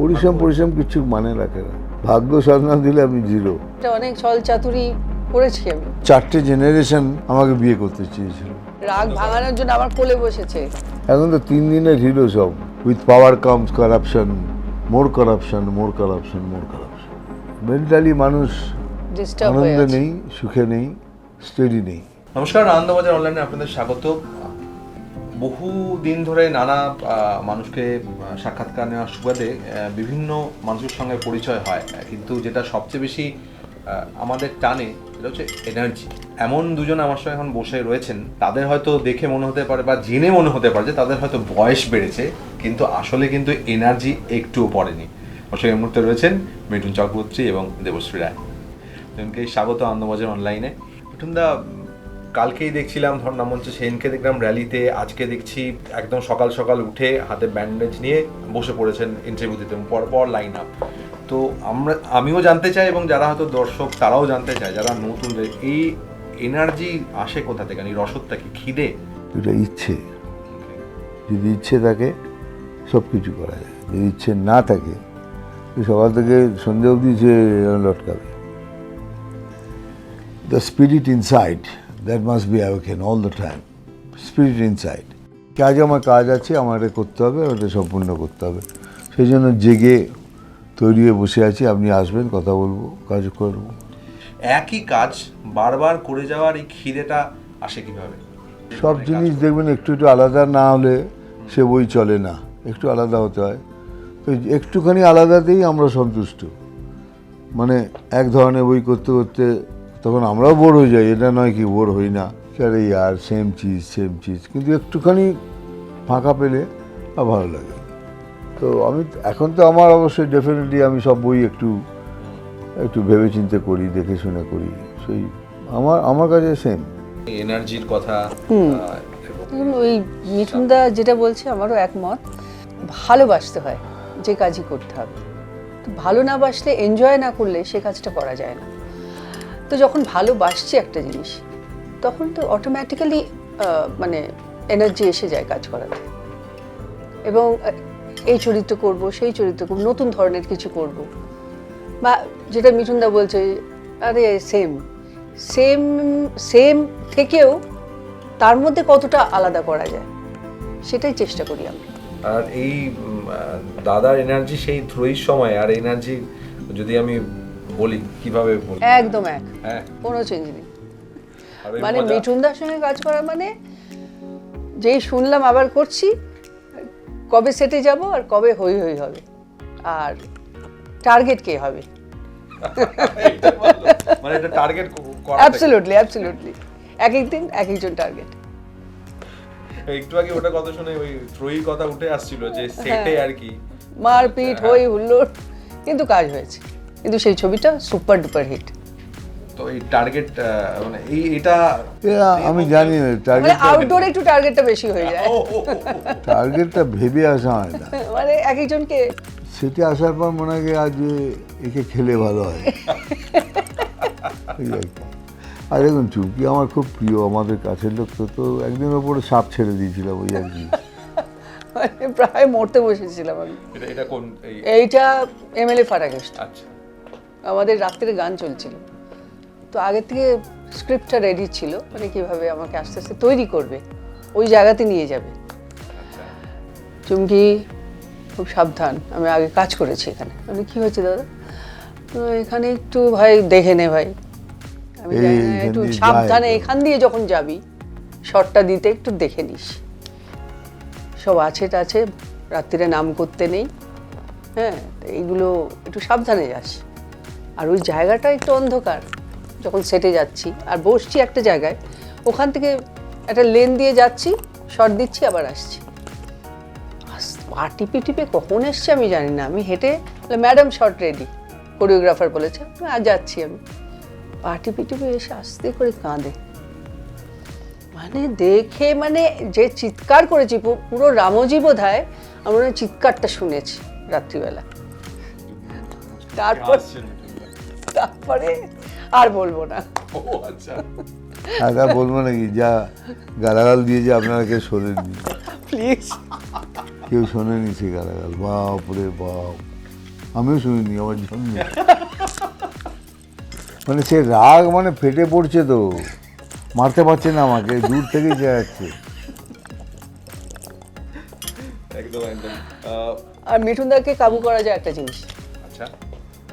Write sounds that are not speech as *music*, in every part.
পরিশ্রম পরিশ্রম কিছু মানে রাখে না ভাগ্য সাধ না দিলে আমি জিরো অনেক ছল চাতুরি করেছি আমি। চারটে জেনারেশন আমাকে বিয়ে করতে চেয়েছিল। রাগ ভাঙানোর জন্য আমার কোলে বসেছে। এখন তো তিন দিনের হিরো সব। With power comes corruption more corruption more corruption more corruption mentally মানুষ ডিস্টার্ব আনন্দে নেই সুখে নেই স্টেডি নেই। নমস্কার আনন্দবাজার অনলাইনে আপনাদের স্বাগত। বহু দিন ধরে নানা মানুষকে সাক্ষাৎকার নেওয়ার সুবাদে বিভিন্ন মানুষের সঙ্গে পরিচয় হয়। কিন্তু যেটা সবচেয়ে বেশি আমাদের টানে সেটা হচ্ছে এনার্জি এমন দুজন আমার সঙ্গে এখন বসে রয়েছেন, তাদের হয়তো দেখে মনে হতে পারে বা জেনে মনে হতে পারে যে তাদের হয়তো বয়স বেড়েছে, কিন্তু আসলে কিন্তু এনার্জি একটুও পড়েনি। সঙ্গে এই মুহূর্তে রয়েছেন মিঠুন চক্রবর্তী এবং দেবশ্রী রায়। দুজনকে স্বাগত আনন্দবাজার অনলাইনে মিঠুন মিঠুনদা কালকেই দেখছিলাম, ধর মঞ্চে সেনকে দেখলাম র্যালিতে আজকে দেখছি একদম সকাল সকাল উঠে হাতে ব্যান্ডেজ নিয়ে বসে পড়েছেন ইন্টারভিউ দিতে এবং পরপর লাইন আপ তো আমরা, আমিও জানতে চাই এবং যারা হয়তো দর্শক, তারাও জানতে চায়, যারা নতুন, যে এই এনার্জি আসে কোথা থেকে এই রসদটা কি খিদে? এটা ইচ্ছে। যদি ইচ্ছে থাকে সব কিছু করা যায়। যদি ইচ্ছে না থাকে সকাল থেকে সন্ধে অবধি সে লটকাবে। The spirit inside that must be awaken all the time spirit inside কাজ আমার কাজ আছে আমার এটা করতে হবে ওটা সম্পূর্ণ করতে হবে। সেই জন্য জেগে তৈরি হয়ে বসে আছি আপনি আসবেন কথা বলব কাজ করব। একই কাজ বারবার করে যাওয়ার এই খিদেটা আসে কীভাবে? সব জিনিস দেখবেন একটু একটু আলাদা না হলে সে বই চলে না। একটু আলাদা হতে হয়। তো একটুখানি আলাদাতেই আমরা সন্তুষ্ট। মানে এক ধরনের বই করতে করতে তখন আমরাও বোর হয়ে যাই এটা নয় কি বোর হই না। আরে ইয়ার সেম চিজ সেম চিজ কিন্তু একটুখানি ফাঁকা পেলে আর ভালো লাগে তো আমি এখন তো আমার অবশ্যই ডেফিনেটলি আমি সব বই একটু একটু ভেবে চিন্তে করি দেখে শুনে করি। সেই আমার আমার কাছে সেম এনার্জির কথা ওই মিঠুনদা যেটা বলছে আমারও একমত। ভালোবাসতে হয় যে কাজই করতে হবে। তো ভালো না বাসলে এনজয় না করলে সে কাজটা করা যায় না। তো যখন ভালোবাসছি একটা জিনিস, তখন তো অটোমেটিক্যালি মানে এনার্জি এসে যায় কাজ করাতে। এবং এই চরিত্র করব, সেই চরিত্র করব, নতুন ধরনের কিছু করব। বা যেটা মিঠুনদা বলছে, আরে সেম সেম সেম থেকেও তার মধ্যে কতটা আলাদা করা যায়, সেটাই চেষ্টা করি আমি। আর এই দাদার এনার্জি সেই থ্রোইর সময়, আর এনার্জি যদি আমি বলি? কীভাবে বলি? একদম এক। হ্যাঁ। কোনো চেঞ্জ নেই। মানে মজা- মিঠুনদার সঙ্গে কাজ করা মানে যেই শুনলাম আবার করছি কবে সেটে যাব আর কবে হই হই হবে? আর টার্গেট কে হবে? *laughs* মানে এটা টার্গেট করা অ্যাবসলিউটলি অ্যাবসলিউটলি এক এক দিন এক একজন টার্গেট একটু আগে ওটা কথা শুনে ওই থ্রোই কথা উঠে আসছিল যে সেটে আর কি। মারপিট হই হুল্লোড় কিন্তু কাজ হয়েছে। কিন্তু সেই ছবিটা সুপার ডুপার হিট তো এই টার্গেট মানে এই এটা আমি জানি না মানে টার্গেট আউটডোরে একটু টার্গেটটা বেশি হয়ে যায়। টার্গেটটা ভেবে আসা হয় না। *laughs* মানে এক একজনকে সেটা আসার পর মনে হয় আজ একে খেলে ভালো হয়। *laughs* আর দেখুন চুমকি আমার খুব প্রিয় আমাদের কাছের লোক তো তো একদিন ওপরে সাপ ছেড়ে দিয়েছিলাম ওই আর কি *laughs* মানে প্রায় মরতে বসেছিলাম আমি। এটা এটা কোন এই এইটা এমএলএ ফারাকেস্ট আচ্ছা। আমাদের রাত্রে গান চলছিল। তো আগের থেকে স্ক্রিপ্টটা রেডি ছিল মানে কীভাবে আমাকে আস্তে আস্তে তৈরি করবে ওই জায়গাতে নিয়ে যাবে। চুমকি খুব সাবধান আমি আগে কাজ করেছি এখানে। মানে কি হয়েছে দাদা? তো এখানে একটু ভাই দেখে নে ভাই। আমি একটু সাবধানে এখান দিয়ে যখন যাবি শটটা দিতে একটু দেখে নিস। সব আছে টাছে রাত্রিরে নাম করতে নেই। হ্যাঁ এইগুলো একটু সাবধানে যাস। আর ওই জায়গাটা একটু অন্ধকার, যখন সেটে যাচ্ছি। আর বসছি একটা জায়গায়, ওখান থেকে একটা লেন দিয়ে যাচ্ছি শর্ট দিচ্ছি, আবার আসছি। আস- পা টিপে টিপে কখন এসছে আমি জানি না। আমি হেঁটে ম্যাডাম শর্ট রেডি কোরিওগ্রাফার বলেছে আজ যাচ্ছি আমি। পা টিপে টিপে এসে আস্তে করে কাঁদে। মানে দেখে মানে যে চিৎকার করেছি পুরো রামজি বোধ হয় আমরা চিৎকারটা শুনেছি রাত্রিবেলা। তারপর তারপরে আর বলব না। ও আচ্ছা। আর বলব নাকি? যা গালাগাল দিয়ে যে আপনারা কেউ শোনেননি। প্লিজ কেউ শোনেনি সে গালাগাল। বাপ রে বাপ। আমিও শুনিনি আমার জন্মে। মানে সে রাগ মানে ফেটে পড়ছে তো। মারতে পারছে না আমাকে দূর থেকেই যাচ্ছে। একদম একদম। আর মিঠুনদাকে কাবু করা যায় একটা জিনিস।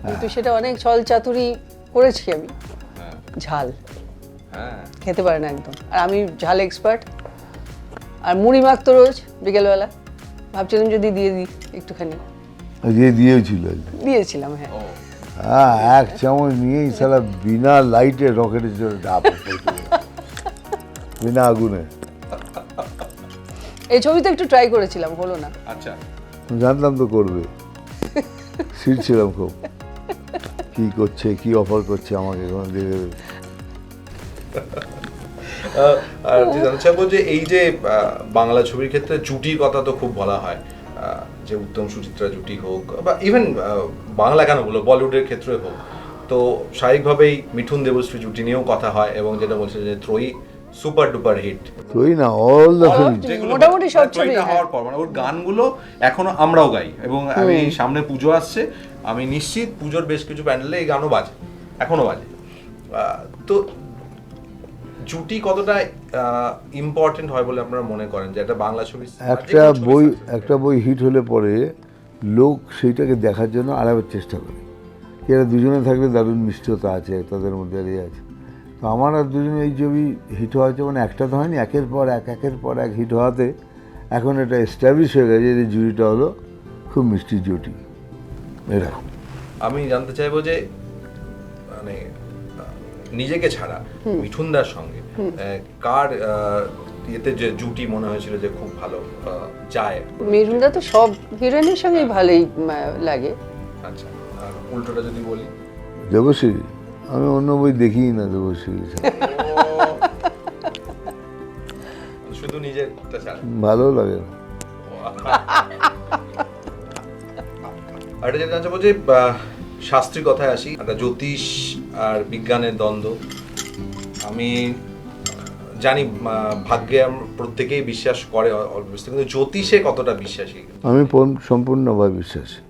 কিন্তু সেটা অনেক ছল চাতুরি করেছি আমি। হ্যাঁ। ঝাল। হ্যাঁ। খেতে পারে না একদম। আর আমি ঝাল এক্সপার্ট আর মুড়ি মাখতো রোজ বিকেলবেলা। ভাবছিলাম যদি দিয়ে দিই একটুখানি। দিয়ে দিয়েছিল। দিয়েছিলাম হ্যাঁ। হ্যাঁ এক চামচ নিয়েই সালা বিনা লাইটে রকেটের জন্য ডাব বিনা আগুনে। এই ছবিতে একটু ট্রাই করেছিলাম হলো না। আচ্ছা। জানতাম তো করবে। *laughs* ছিলাম খুব। কি করছে কি অফার করছে আমাকে কোনো দিয়ে দেবে? আর যে জানতে চাইব যে এই যে বাংলা ছবির ক্ষেত্রে জুটির কথা তো খুব বলা হয়। যে উত্তম সুচিত্রা জুটি হোক বা ইভেন বাংলা কেন বলো বলিউডের ক্ষেত্রে হোক। তো স্বাভাবিকভাবেই মিঠুন দেবশ্রী জুটি নিয়েও কথা হয় এবং যেটা বলছে যে ত্রয়ী সুপার ডুপার হিট তুই না অল দ্য ফিল্ম মোটামুটি সব ছবি, হ্যাঁ। হওয়ার পর মানে ওর গানগুলো এখনও আমরাও গাই এবং আমি সামনে পুজো আসছে আমি নিশ্চিত পুজোর বেশ কিছু প্যান্ডেলে এই গানও বাজে এখনও বাজে। তো জুটি কতটা ইম্পর্টেন্ট হয় বলে আপনারা মনে করেন যে একটা বাংলা ছবি একটা বই একটা বই হিট হলে পরে লোক সেইটাকে দেখার জন্য আড়াবার চেষ্টা করে। এরা দুজনে থাকলে দারুণ মিষ্টতা আছে তাদের মধ্যে আর ইয়ে আছে। তো আমার আর দুজনে এই ছবি হিট হওয়াছে মানে একটা তো হয়নি একের পর এক একের পর এক হিট হওয়াতে এখন এটা এস্টাবলিশ হয়ে গেছে যে জুড়িটা হলো খুব মিষ্টি জুটি। এরকম আমি জানতে চাইব যে মানে নিজেকে ছাড়া মিঠুনদার সঙ্গে কার ইয়েতে যে জুটি মনে হয়েছিল যে খুব ভালো যায়? মিঠুনদা তো সব হিরোইনের সঙ্গেই ভালোই লাগে। আচ্ছা আর উল্টোটা যদি বলি? দেবশ্রী আমি অন্য বই দেখিই না দেবশ্রী শুধু নিজেরটা ছাড়া? ভালো লাগে না। এটা যেটা চাইব যে শাস্ত্রী কথায় আসি একটা জ্যোতিষ আর বিজ্ঞানের দ্বন্দ্ব। আমি জানি ভাগ্যে প্রত্যেকেই বিশ্বাস করে কিন্তু জ্যোতিষে কতটা বিশ্বাসী? আমি সম্পূর্ণভাবে বিশ্বাসী।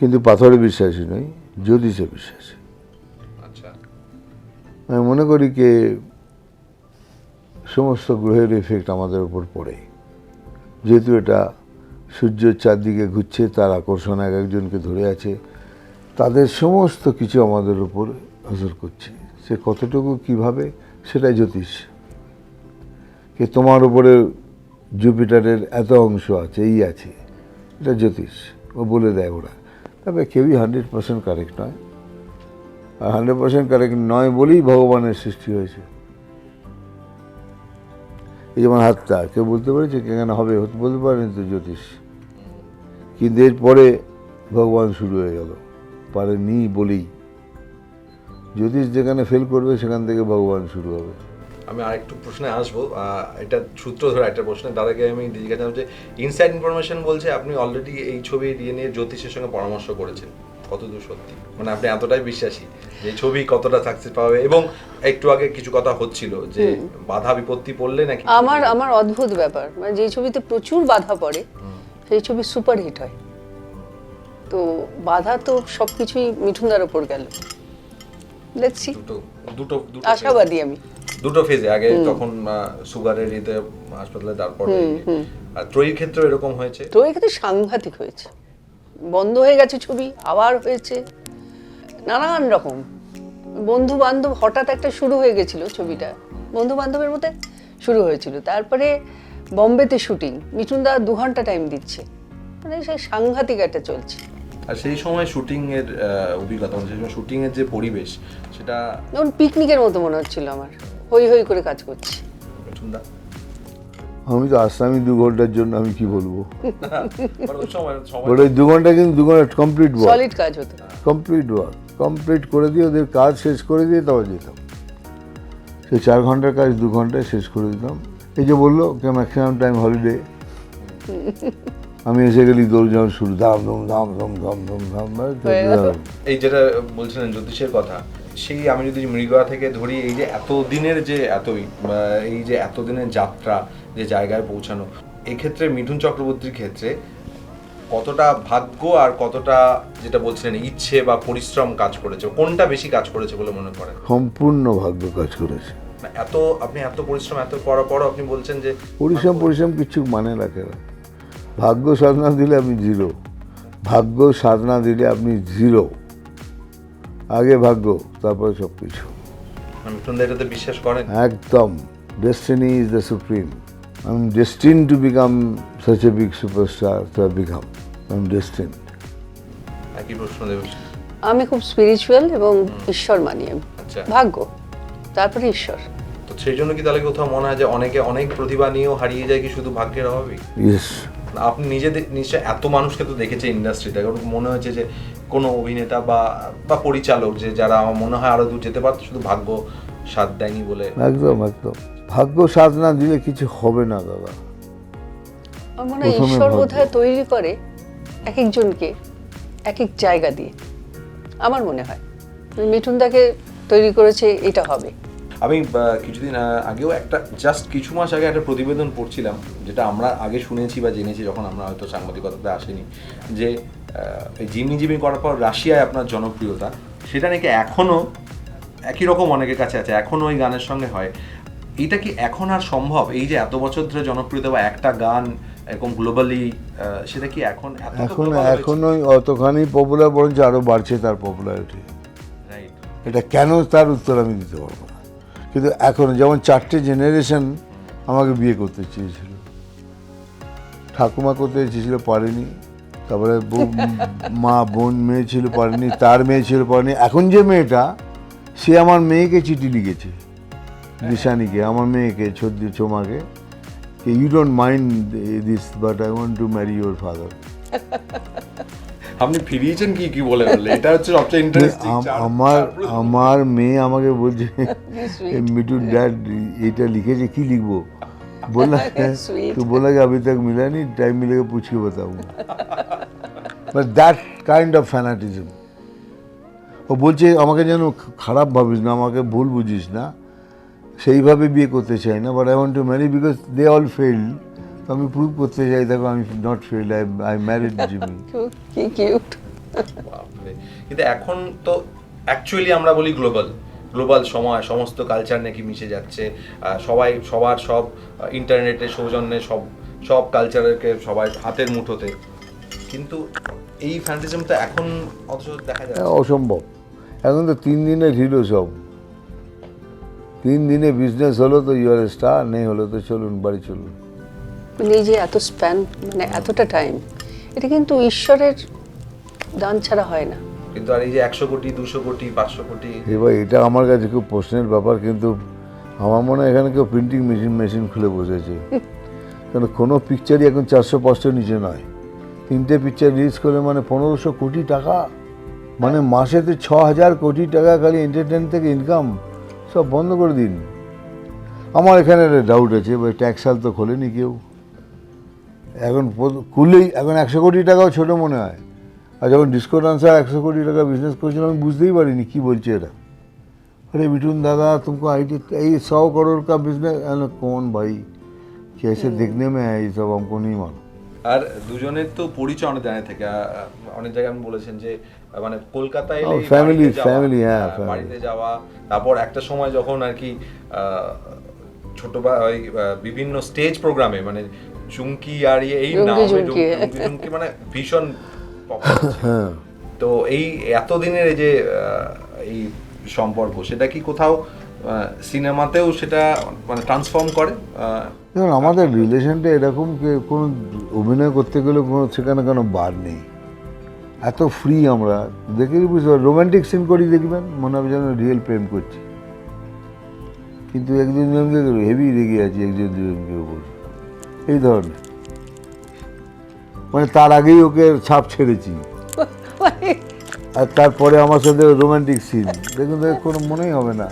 কিন্তু পাথরে বিশ্বাসী নই জ্যোতিষে বিশ্বাসী। আচ্ছা। আমি মনে করি যে সমস্ত গ্রহের এফেক্ট আমাদের উপর পড়ে যেহেতু এটা সূর্যের চারদিকে ঘুরছে, তার আকর্ষণ এক একজনকে ধরে আছে। তাদের সমস্ত কিছু আমাদের উপর আসর করছে। সে কতটুকু কীভাবে, সেটাই জ্যোতিষ। যে তোমার উপরে জুপিটারের এত অংশ আছে, এই আছে, এটা জ্যোতিষ। ও বলে দেয় ওরা। তবে কেউই হান্ড্রেড পার্সেন্ট কারেক্ট নয়। আর হান্ড্রেড পার্সেন্ট কারেক্ট নয় বলেই ভগবানের সৃষ্টি হয়েছে। এই যেমন হাতটা, কেউ বলতে পেরেছে কেন হবে বলতে পারেনি তো জ্যোতিষ। কিন্তু এরপরে ভগবান শুরু হয়ে গেল। পারে পারেনি বলেই। জ্যোতিষ যেখানে ফেল করবে, সেখান থেকে ভগবান শুরু হবে। আমি আরেকটু প্রশ্নে আসব। এটা সূত্র ধরে একটা প্রশ্ন তার আগে আমি জিজ্ঞাসা যে ইনসাইড ইনফরমেশন বলছে আপনি অলরেডি এই ছবি দিয়ে নিয়ে জ্যোতিষের সঙ্গে পরামর্শ করেছেন। কতদূর সত্যি? মানে আপনি এতটাই বিশ্বাসী যে ছবি কতটা সাকসেস পাবে? এবং একটু আগে কিছু কথা হচ্ছিল যে বাধা বিপত্তি পড়লে নাকি আমার আমার অদ্ভুত ব্যাপার। মানে যে ছবিতে প্রচুর বাধা পড়ে সেই ছবি সুপার হিট হয়। তো বাধা তো সব কিছুই মিঠুনদার ওপর গেল। দেখছি দুটো দুটো দুটো আশাবাদী আমি। দুটো ফেজে আগে তখন সুগারের ইতে হাসপাতালে তারপরে আর ত্রয়ীর ক্ষেত্রেও এরকম হয়েছে? তো এক্ষেত্রে সাংঘাতিক হয়েছে। বন্ধ হয়ে গেছে ছবি আবার হয়েছে। নানান রকম। বন্ধু বান্ধব হঠাৎ একটা শুরু হয়ে গেছিল ছবিটা। বন্ধু বান্ধবের মধ্যে শুরু হয়েছিল। তারপরে বম্বেতে শুটিং। মিঠুনদা দু ঘণ্টা টাইম দিচ্ছে। মানে সে সাংঘাতিক একটা চলছে। আর সেই সময় শুটিং এর অভিজ্ঞতা মানে সেই সময় শুটিং এর যে পরিবেশ সেটা যেমন পিকনিকের মতো মনে হচ্ছিল আমার। হই হই করে কাজ করছি। মিঠুনদা? আমি তো আসামি দু ঘণ্টার জন্য আমি কি বলব? ওই সময় সময় ওটা ওই দু ঘণ্টা কিন্তু দু ঘণ্টা কমপ্লিট ওয়ার্ক সলিড কাজ হতো। কমপ্লিট ওয়ার্ক কমপ্লিট করে দিয়ে ওদের কাজ শেষ করে দিয়ে তবে যেতাম। সে চার ঘণ্টার কাজ দু ঘন্টায় শেষ করে দিতাম। এই যে বলল কে ম্যাক্সিমাম টাইম হলিডে আমি এসে গেলি দৌড় যাওয়ার শুরু ধাম ধুম ধাম ধুম ধাম ধুম ধাম। এই যেটা বলছিলেন জ্যোতিষের কথা সেই আমি যদি মৃগয়া থেকে ধরি এই যে এত দিনের যে এতই এই যে এত দিনের যাত্রা যে জায়গায় পৌঁছানো। এক্ষেত্রে মিঠুন চক্রবর্তীর ক্ষেত্রে কতটা ভাগ্য আর কতটা যেটা বলছিলেন ইচ্ছে বা পরিশ্রম কাজ করেছে কোনটা বেশি কাজ করেছে বলে মনে করেন? সম্পূর্ণ ভাগ্য কাজ করেছে। না, এত আপনি এত পরিশ্রম এত করার পরও আপনি বলছেন যে পরিশ্রম পরিশ্রম কিছু মানে রাখে না ভাগ্য সাধনা দিলে আপনি জিরো ভাগ্য সাধনা দিলে আপনি জিরো আগে ভাগ্য তারপরে সব কিছু মিঠুনদা এটাতে বিশ্বাস করেন? একদম। Destiny is the supreme am destined to become such a big superstar to become I am destined একই প্রশ্ন দেব। আমি খুব স্পিরিচুয়াল এবং ঈশ্বর মানি আমি আচ্ছা। ভাগ্য তারপরে ঈশ্বর। তো সেই জন্য কি তাহলে কোথাও মনে হয় যে অনেকে অনেক প্রতিভা নিয়েও হারিয়ে যায় কি শুধু ভাগ্যের অভাবেই? ইয়েস আপনি নিজে নিশ্চয় এত মানুষকে তো দেখেছে ইন্ডাস্ট্রিতে এখন মনে হয়েছে যে কোনো অভিনেতা বা বা পরিচালক যে যারা আমার মনে হয় আরও দূর যেতে পারতো শুধু ভাগ্য সাথ দেয়নি বলে। একদম একদম। ভাগ্য সাধনা দিলে কিছু হবে না দাদা। আমার মনে হয় ঈশ্বর বোধহয় তৈরি করে এক একজনকে এক এক জায়গা দিয়ে। আমার মনে হয়। মিঠুনদাকে তৈরি করেছে এটা হবে। আমি কিছুদিন আগেও একটা জাস্ট কিছু মাস আগে একটা প্রতিবেদন পড়ছিলাম যেটা আমরা আগে শুনেছি বা জেনেছি যখন আমরা হয়তো সাংবাদিকতাতে আসেনি যে আহ, এই জিমি করার পর রাশিয়ায় আপনার জনপ্রিয়তা সেটা নাকি এখনও একই রকম অনেকের কাছে আছে এখনও ওই গানের সঙ্গে হয়। এটা কি এখন আর সম্ভব? এই যে এত বছর ধরে জনপ্রিয়তা বা একটা গান এরকম গ্লোবালি সেটা কি এখন এখন এখন ওই অতখানি পপুলার বরঞ্চ আরও বাড়ছে তার পপুলারিটি. এটা কেন তার উত্তর আমি দিতে পারব না। কিন্তু এখন যেমন চারটে জেনারেশন আমাকে বিয়ে করতে চেয়েছিল। ঠাকুমা করতে চেয়েছিল পারেনি তারপরে মা বোন মেয়ে ছিল পারেনি তার মেয়ে ছিল পারেনি। এখন যে মেয়েটা সে আমার মেয়েকে চিঠি লিখেছে দিশানিকে আমার মেয়েকে ছদ্দি চোমাকে you don't mind this but I want to marry your father আপনি ফিরিয়েছেন কি কি বলে বললে এটা হচ্ছে সবচেয়ে ইন্টারেস্টিং আমার আমার মেয়ে আমাকে বলছে *laughs* मिठू डैड এটা লিখেছে কি লিখবো बोला Sweet. तो बोला कि अभी तक मिला नहीं टाइम मिलेगा पूछ के बताऊंगा but that kind of fanaticism ও বলছে আমাকে যেন খারাপ ভাবিস না আমাকে ভুল বুঝিস না। সেইভাবে বিয়ে করতে চাই না but I want to marry because they all fail তো আমি প্রুভ করতে চাই দেখো আমি not fail I I married Jimmy কি কিউট কিন্তু এখন তো অ্যাকচুয়ালি আমরা বলি গ্লোবাল গ্লোবাল সময় সমস্ত কালচার নাকি মিশে যাচ্ছে। সবাই সবার সব ইন্টারনেটে সৌজন্যে সব সব কালচারকে সবাই হাতের মুঠোতে। কিন্তু এই ফ্যান্টাজিমটা এখন অথচ দেখা যায় অসম্ভব। এখন তো তিন দিনের হিরো সব। তিন দিনে বিজনেস হলো তো ইউর স্টার নেই হলো তো চলুন বাড়ি চলুন। মানে এই যে এত স্প্যান মানে এতটা টাইম এটা কিন্তু ঈশ্বরের দান ছাড়া হয় না। কিন্তু আর এই যে একশো কোটি দুশো কোটি পাঁচশো কোটি এবার এটা আমার কাছে খুব প্রশ্নের ব্যাপার কিন্তু আমার মনে হয় এখানে কেউ প্রিন্টিং মেশিন মেশিন খুলে বসেছে। কারণ কোনো পিকচারই এখন চারশো পাঁচশো নিচে নয়। তিনটে পিকচার রিলিজ করে মানে পনেরোশো কোটি টাকা মানে মাসেতে ছ হাজার কোটি টাকা খালি এন্টারটেন থেকে ইনকাম সব বন্ধ করে দিন আমার এখানে একটা ডাউট আছে এবার ট্যাক্সাল তো খোলেনি কেউ এখন প্রথ- খুললেই এখন একশো কোটি টাকাও ছোট মনে হয় আর যখন ডিসকো ডান্সার একশো কোটি টাকা বিজনেস করেছিল আমি বুঝতেই পারিনি কি বলছে এরা अरे मिठुन दादा तुमको आई टी ये सौ करोड़ का बिजनेस अरे कौन भाई कैसे देखने में है ये सब हमको नहीं मालूम আর দুজনের তো পরিচয় অনেক জায়গায় থেকে আহ, অনেক জায়গায় আপনি বলেছেন যে আহ, মানে কলকাতায় এলে family, বাড়িতে যাওয়া, হ্যাঁ, বাড়িতে যাওয়া তারপর একটা সময় যখন আর কি আহ, ছোট বা ওই বিভিন্ন স্টেজ প্রোগ্রামে মানে চুমকি আর ইয়ে এই নামে চুমকি। মানে ভীষণ *laughs* হ্যাঁ। তো এই এতদিনের এই যে আহ, এই সম্পর্ক সেটা কি কোথাও সিনেমাতেও সেটা মানে ট্রান্সফর্ম করে? আমাদের রিলেশনটা এরকম কোনো অভিনয় করতে গেলে কোনো সেখানে কোনো বার নেই। এত ফ্রি আমরা। দেখে বুঝতে পারি রোমান্টিক সিন করি দেখবেন মনে হবে যেন রিয়েল প্রেম করছি। কিন্তু একজন জনকে হেভি রেগে আছি একজন দুজনকে উপর। এই ধরনের। মানে তার আগেই ওকে ছাপ ছেড়েছি। আর তারপরে আমার সাথে রোমান্টিক সিন দেখুন দেখে কোনো মনেই হবে না।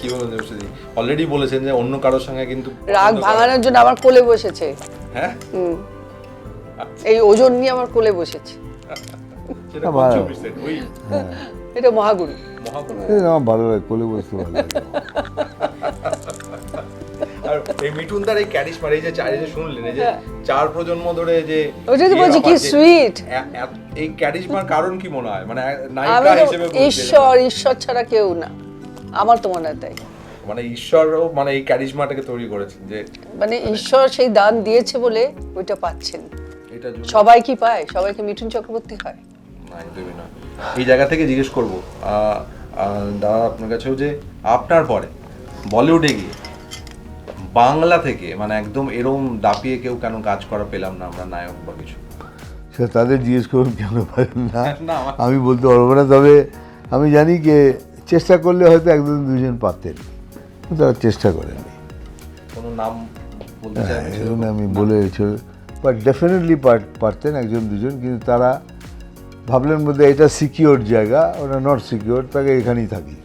কি বলেন দেবশ্রী? অলরেডি বলেছেন যে অন্য কারোর সঙ্গে কিন্তু রাগ ভাঙানোর জন্য আমার কোলে বসেছে। হ্যাঁ? এই ওজন নিয়ে আমার কোলে বসেছে। ওই এটা মহাগুরু। এই আমার ভালো লাগে কোলে বসতে ভালো লাগে। আর এই মিঠুনদার এই ক্যারিশমার এই যে চার যে শুনলেন এই যে হ্যাঁ। চার প্রজন্ম ধরে যে ওটাই তো ইয়ে বলছি, কি যে- এ- এই ক্যারিশমার কারণ কি মনে হয়? মানে নায়িকা হিসেবে ঈশ্বর ঈশ্বর ছাড়া কেউ না। আমার তো মনে হয় তাই। মানে ঈশ্বরও মানে এই ক্যারিশমাটাকে তৈরি করেছেন যে মানে ঈশ্বর সেই দান দিয়েছে বলে ওইটা পাচ্ছেন। এটা সবাই কি পায়? সবাইকে মিঠুন চক্রবর্তী হয়? না। একদমই এই জায়গা থেকে জিজ্ঞেস করব দাদা আপনার কাছেও যে আপনার পরে বলিউডে গিয়ে বাংলা থেকে মানে একদম এরম দাপিয়ে কেউ কেন কাজ করা পেলাম না আমরা নায়ক বা কিছু? সে তাদের জিজ্ঞেস করুন কেন পারেন না? *laughs* আমি বলতে পারব না তবে আমি জানি যে চেষ্টা করলে হয়তো একজন দুজন পারতেন তারা চেষ্টা করেনি কোনো নাম বলতে হ্যাঁ চাই আমি বলে বাট ডেফিনেটলি পারতেন একজন দুজন কিন্তু তারা ভাবলেন বোধ এটা সিকিওর জায়গা ওটা নট সিকিওর তাকে এখানেই থাকি।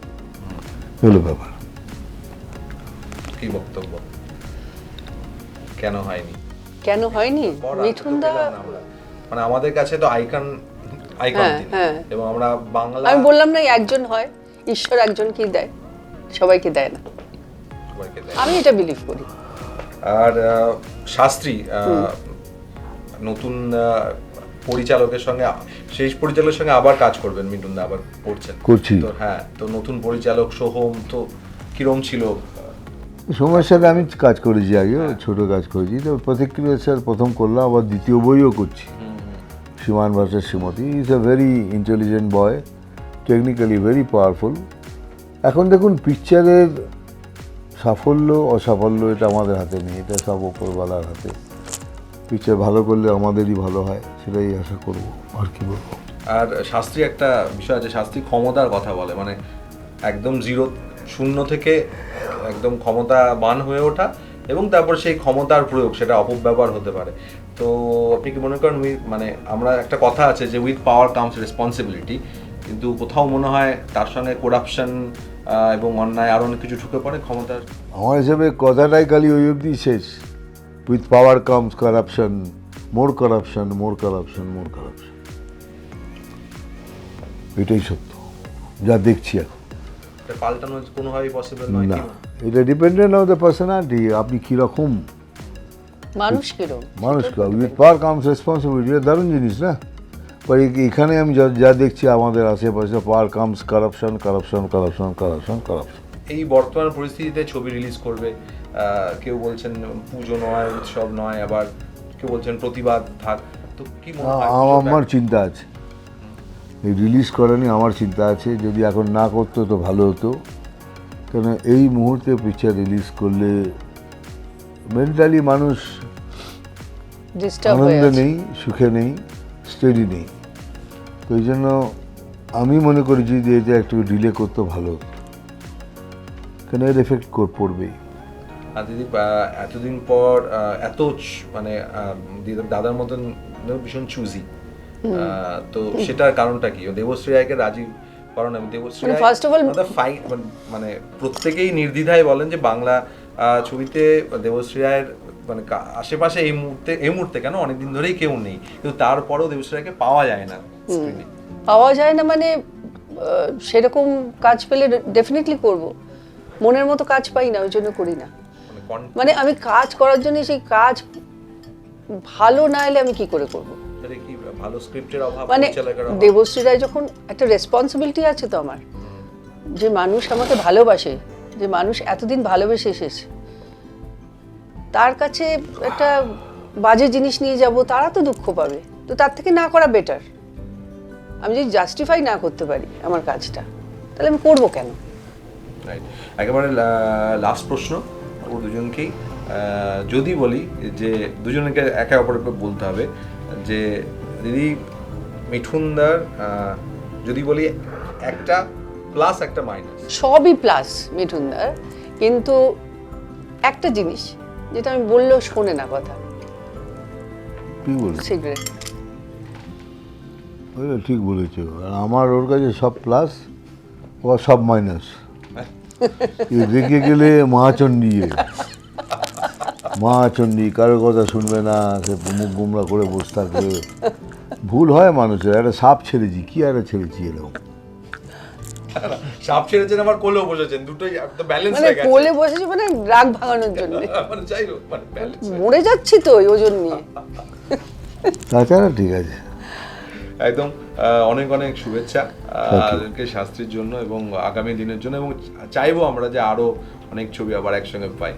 হলো ব্যাপার। কি বক্তব্য? কেন হয়নি? কেন হয়নি? মিঠুন দা। মানে আমাদের কাছে তো আইকন আইকন হ্যাঁ, হ্যাঁ। এবং আমরা বাংলা আমি বললাম না একজন হয় ঈশ্বর একজনকেই দেয়? সবাইকে দেয় না। আমি এটা বিলিভ করি। আর শাস্ত্রী আহ, নতুন পরিচালকের সঙ্গে শেষ পরিচালকের সঙ্গে আবার কাজ করবেন মিঠুন দা আবার করছেন। করছি। তো হ্যাঁ তো নতুন পরিচালক সোহম তো কিরম ছিল? সময়ের সাথে আমি কাজ করেছি আগে ছোট কাজ করেছি তো প্রতিক্রিয়া স্যার প্রথম করলাম আবার দ্বিতীয় বইও করছি। Seeman versus Shrimati is a very intelligent boy technically very powerful এখন দেখুন পিকচারের সাফল্য অসাফল্য এটা আমাদের হাতে নেই এটা সব ওপরওয়ালার হাতে। পিকচার ভালো করলে আমাদেরই ভালো হয় সেটাই আশা করব। আর কি বলব? আর শাস্ত্রী একটা বিষয় আছে শাস্ত্রী ক্ষমতার কথা বলে মানে একদম জিরো শূন্য থেকে একদম ক্ষমতাবান হয়ে ওঠা এবং তারপর সেই ক্ষমতার প্রয়োগ সেটা অপব্যবহার হতে পারে। তো আপনি কি মনে করেন উই- মানে আমরা একটা কথা আছে যে উইথ পাওয়ার কামস রেসপন্সিবিলিটি কিন্তু কোথাও মনে হয় তার সঙ্গে করাপশন এবং অন্যায় আরও অনেক কিছু ঢুকে পড়ে ক্ষমতার। আমার হিসেবে কথাটাই খালি ওই অবধি শেষ। With power comes corruption more corruption more corruption more corruption এটাই সত্য। যা দেখছি এখন। পাল্টানো কোনোভাবেই পসিবল নয় না। এটা ডিপেন্ডেন্ট অন দ্য পার্সোনালিটি আপনি কীরকম? মানুষ কিরম মানুষ উইথ পাওয়ার কামস রেসপন্সিবিলিটি দারুণ জিনিস না? এখানে আমি যা দেখছি আমাদের আশেপাশে power comes corruption corruption corruption corruption corruption এই বর্তমান পরিস্থিতিতে ছবি রিলিজ করবে। কেউ বলছেন পুজো নয় উৎসব নয় আবার কেউ বলছেন প্রতিবাদ থাক তো কি আমার চিন্তা আছে। এই রিলিজ করা নিয়ে আমার চিন্তা আছে। যদি এখন না করতো তো ভালো হতো। কেন এই মুহূর্তে পিকচার রিলিজ করলে মেন্টালি মানুষ হয়ে আনন্দে নেই সুখে নেই স্টেডি নেই। তো এই জন্য আমি মনে করেছি যে এটা একটু ডিলে করতে ভালো হতো। কেন এর এফেক্ট পড়বেই। দিদি এতদিন পর এত মানে দাদার মতন ভীষণ চুজি তো সেটার কারণটা কি? দেবশ্রী রায়কে রাজি করানো আমি দেবশ্রী all- আমাদের ফাই- মানে- প্রত্যেকেই নির্দ্বিধায় বলেন যে বাংলা ছবিতে দেবশ্রী রায়ের মানে আশেপাশে এই মুহূর্তে এই মুহূর্তে কেন? অনেকদিন ধরেই কেউ নেই। কিন্তু তারপরেও দেবশ্রী রায়কে পাওয়া যায় না পাওয়া যায় না মানে সেরকম কাজ পেলে ডেফিনেটলি করব। মনের মতো কাজ পাই না ওই জন্য করি না। মানে মানে আমি কাজ করার জন্য সেই কাজ ভালো না এলে আমি কি করে করব? কি ভালো স্ক্রিপ্টের অভাব মানে দেবশ্রী রায় যখন একটা রেসপন্সিবিলিটি আছে তো আমার যে মানুষ আমাকে ভালোবাসে যে মানুষ এতদিন ভালোবেসে এসেছে তার কাছে একটা বাজে জিনিস নিয়ে যাব তারা তো দুঃখ পাবে। তো তার থেকে না করা বেটার আমি যদি জাস্টিফাই না করতে পারি আমার কাজটা তাহলে আমি করব কেন? একেবারে লাস্ট প্রশ্ন। ও দুজনকেই যদি বলি যে দুজনকে একে অপরকে বলতে হবে যে দিদি মিঠুনদার যদি বলি একটা প্লাস একটা মাইনাস সবই প্লাস মিঠুনদার। কিন্তু একটা জিনিস যেটা আমি বললেও শোনে না কথা। কি বলব সিগারেট ঠিক বলেছ। আর আমার ওর কাছে সব প্লাস ও সব মাইনাস রেগে গেলে মহাচণ্ডী এ। মহাচণ্ডী কারোর কথা শুনবে না সে মুখ গুমরা করে বসে থাকবে ভুল হয় মানুষের একটা সাপ ছেড়েছি কি একটা ছেড়েছি এরকম? সাপ ছেড়েছেন আবার কোলেও বসেছেন দুটোই ব্যালেন্স মানে হয়ে গেছে। কোলে বসেছি মানে রাগ ভাঙানোর জন্য। মানে যাই হোক মানে মরে যাচ্ছি তো ওই ওজন নিয়ে। তাছাড়া ঠিক আছে। একদম অনেক অনেক শুভেচ্ছা। আজকে শাস্ত্রীর জন্য এবং আগামী দিনের জন্য এবং চাইব আমরা যে আরও অনেক ছবি আবার একসঙ্গে পাই।